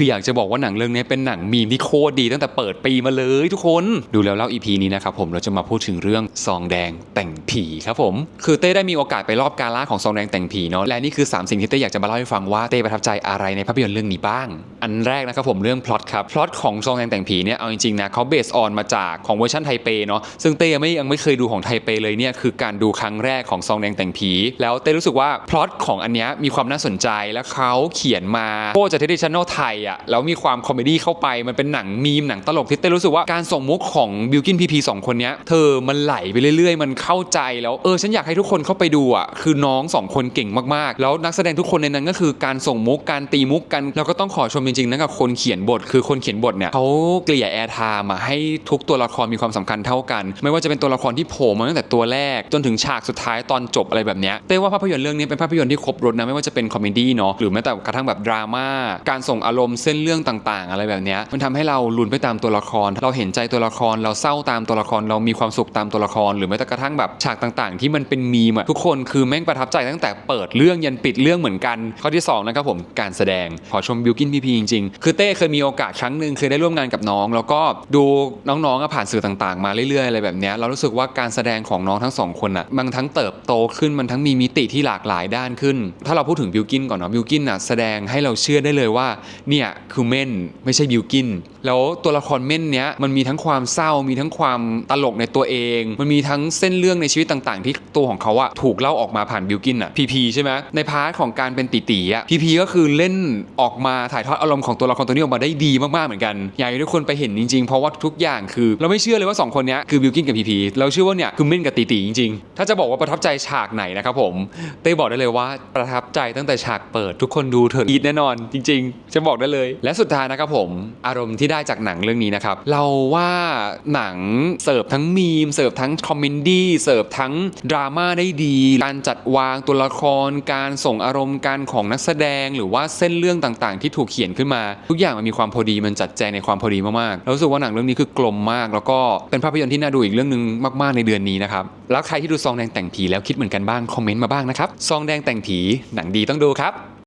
คืออยากจะบอกว่าหนังเรื่องนี้เป็นหนังมีมที่โคตรดีตั้งแต่เปิดปีมาเลยทุกคน ดูแล้วเล่า EP นี้นะครับผมเราจะมาพูดถึงเรื่องซองแดงแต่งผีครับผม คือเต้ได้มีโอกาสไปรอบกาล่าของซองแดงแต่งผีเนาะ และนี่คือ 3 สิ่งที่เต้อยากจะมาเล่าให้ฟังว่าเต้ประทับใจอะไรในภาพยนตร์เรื่องนี้บ้าง อันแรกนะครับผมเรื่องพล็อตครับ พล็อตของซองแดงแต่งผีเนี่ย เอาจริงๆนะเขาเบสออนมาจากของเวอร์ชันไทเปเนาะ ซึ่งเต้ยังไม่ยังไม่เคยดูของไทเปเลยเนี่ยคือการดูครั้งแรกของซองแดงแต่งผี แล้วเต้รู้สึกว่าพล็อตของอันเนี้ยมีความน่าสนใจและเขาเขียนมาโคตรจะเทดิชันแนลไทยอะแล้วมีความคอมเมดี้เข้าไปมันเป็นหนังมีมหนังตลกที่เต้รู้สึกว่าการส่งมุกของบิวกินพีพีสองคนนี้เธอมันไหลไปเรื่อย ๆ มันเข้าใจแล้วเออฉันอยากให้ทุกคนเข้าไปดูอะคือน้องสองคนเก่งมากๆ แล้วนักแสดงทุกคนในนั้นก็คือการส่งมุกการตีมุกกันแล้วก็ต้องขอชมจริงๆนะกับคนเขียนบทคือคนเขียนบทเนี่ยเขาเกลี่ยแอร์ไทม์มาให้ทุกตัวละครมีความสำคัญเท่ากัน ไม่ว่าจะเป็นตัวละครที่โผล่มาตั้งแต่ตัวแรก จนถึงฉากสุดท้ายตอนจบอะไรแบบเนี้ยเต้ว่าภาพยนตร์เรื่องนี้เป็นภาพยนตร์ที่ครบรถนะไม่ว่าจะเป็นคอมเมดี้เนาะหรือแม้แต่กระทั่งแบบดราม่าการส่งอารมณ์เส้นเรื่องต่างๆ อะไรแบบนี้มันทำให้เราลุ้นไปตามตัวละคร เราเห็นใจตัวละครเราเศร้าตามตัวละครเรามีความสุขตามตัวละคร หรือแม้แต่กระทั่งแบบฉากต่างๆ ที่มันเป็นมีมอะทุกคนคือแม่งประทับใจตั้งแต่เปิดเรื่องยันปิดเรื่องเหมือนกัน ข้อที่สองนะครับผมการแสดงขอชมบิวกินพีพีจริงๆ คือเต้เคยมีโอกาสครั้งหนึ่งเคยได้ร่วมงานกับน้อง แล้วก็ดูน้องๆผ่านสื่อต่างๆ มาเรื่อยๆอะไรแบบนี้เรารู้สึกว่าการแสดงของน้องทั้งสองคนอะมันทั้งเติบโตขึ้นมันทั้งมีมิติที่หลากหลายด้านขึ้น ถ้าเราพูดถึงบิวกินก่อนเนาะบิวกินอะแสดงให้เราเชื่อได้เลยว่าเนี่ยคือเม่นไม่ใช่บิวกินแล้วตัวละครเม่นเนี้ยมันมีทั้งความเศร้ามีทั้งความตลกในตัวเอง มันมีทั้งเส้นเรื่องในชีวิตต่างๆ ที่ตัวของเขาอะถูกเล่าออกมาผ่านบิวกินอะพีพีใช่ไหมในพาร์ทของการเป็นตีตีอะพีพีก็คือเล่นออกมาถ่ายทอดอารมณ์ของตัวละครตัวนี้ออกมาได้ดีมากๆเหมือนกันอยากให้ทุกคนไปเห็นจริงๆ เพราะว่าทุกอย่างคือ เราไม่เชื่อเลยว่าสองคนเนี้ยคือบิวกินกับพีพีเราเชื่อว่าเนี่ยคือเม่นกับตีตีจริงๆ ถ้าจะบอกว่าประทับใจฉากไหนนะครับผมเต้บอกได้เลยว่าประทับใจตั้งแต่ฉากเปิดทุกคนดูเถอะอีดแน่นอน จริง ๆ จะบอกได้เลย และสุดท้ายนะครับผมอารมณ์ที่ได้จากหนังเรื่องนี้นะครับ เราว่าหนังเสิร์ฟทั้งมีม เสิร์ฟทั้งคอมเมดี้เสิร์ฟทั้งดราม่าได้ดี การจัดวางตัวละคร การส่งอารมณ์การของนักแสดง หรือว่าเส้นเรื่องต่างๆ ที่ถูกเขียนขึ้นมา ทุกอย่างมันมีความพอดีมันจัดแจงในความพอดีมากๆเรารู้สึกว่าหนังเรื่องนี้คือกลมมาก แล้วก็เป็นภาพยนตร์ที่น่าดูอีกเรื่องหนึ่งมาก ๆในเดือนนี้นะครับแล้วใครที่ดูซองแดงแต่งผีแล้วคิดเหมือนกันบ้างคอมเมนต์มาบ้างนะครับซองแดงแต่งผีหนังดีต้องดูครับ